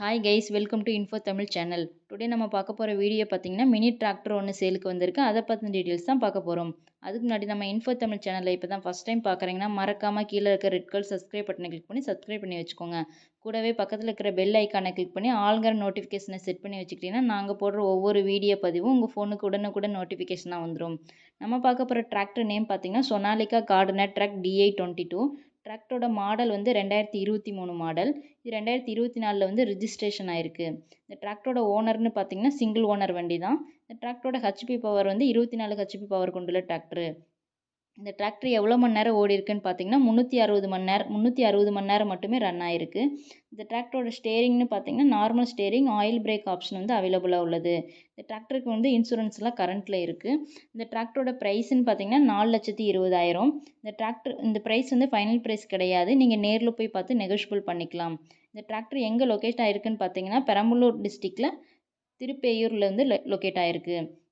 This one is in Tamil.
Hi guys welcome to Info Tamil channel today நம்ம பார்க்க போகிற வீடியோ பார்த்தீங்கன்னா மினி டிராக்டர் ஒன்று சேலுக்கு வந்திருக்கு. அதை பற்றின டீட்டெயில்ஸ் தான் பார்க்க போகிறோம் அதுக்கு முன்னாடி நம்ம இன்ஃபோ தமிழ் சேனலில் இப்போ தான் ஃபஸ்ட் டைம் பார்க்குறீங்கன்னா மறக்காமல் கீழே இருக்க ரெட் கலர் சப்ஸ்கிரைப் பட்டனை கிளிக் பண்ணி சப்ஸ்கிரைப் பண்ணி வச்சுக்கோங்க. கூடவே பக்கத்தில் இருக்கிற பெல் ஐக்கானை கிளிக் பண்ணி ஆல்கிற நோட்டிஃபிகேஷனை செட் பண்ணி வச்சுக்கிட்டிங்கன்னா நாங்கள் போடுற ஒவ்வொரு வீடியோ பதிவும் உங்கள் ஃபோனுக்கு உடனுக்குடன் நோட்டிஃபிகேஷனாக வந்துடும் நம்ம பார்க்க போகிற டிராக்டர் நேம் பார்த்தீங்கன்னா Sonalika gardener track DI twenty two டிராக்டரோட மாடல் வந்து ரெண்டாயிரத்தி இருபத்தி மூணு மாடல். இது ரெண்டாயிரத்தி இருபத்தி நாலில் வந்து ரிஜிஸ்ட்ரேஷன் ஆயிருக்கு. இந்த டிராக்டரோட ஓனர்னு பார்த்தீங்கன்னா சிங்கிள் ஓனர் வண்டி தான் இந்த டிராக்டரோட ஹெச்பி பவர் வந்து இருபத்தி நாலு ஹெச்பி பவர் கொண்டுள்ள டிராக்ட்ரு. இந்த டிராக்டர் எவ்வளோ மணி நேரம் ஓடி இருக்குன்னு பார்த்தீங்கன்னா முந்நூற்றி அறுபது மணி நேரம் முந்நூற்றி அறுபது மணி நேரம் மட்டுமே ரன் ஆயிருக்கு. இந்த டிராக்டரோட ஸ்டேரிங்னு பார்த்தீங்கன்னா normal steering oil brake option வந்து அவைலபிளாக உள்ளது. இந்த டிராக்டருக்கு வந்து இன்சூரன்ஸ்லாம் கரண்ட்டில் இருக்குது இந்த டிராக்டரோட ப்ரைஸ்ன்னு பார்த்தீங்கன்னா நாலு லட்சத்தி இருபதாயிரம். இந்த டிராக்டர் இந்த ப்ரைஸ் வந்து ஃபைனல் ப்ரைஸ் கிடையாது. நீங்கள் நேரில் போய் பார்த்து நெகோஷியபிள் பண்ணிக்கலாம். இந்த டிராக்டர் எங்கே லொக்கேட் ஆகிருக்குன்னு பார்த்தீங்கன்னா பெரம்பலூர் டிஸ்ட்ரிக்டில் திருப்பேயூரில் வந்து லொக்கேட் ஆகிருக்கு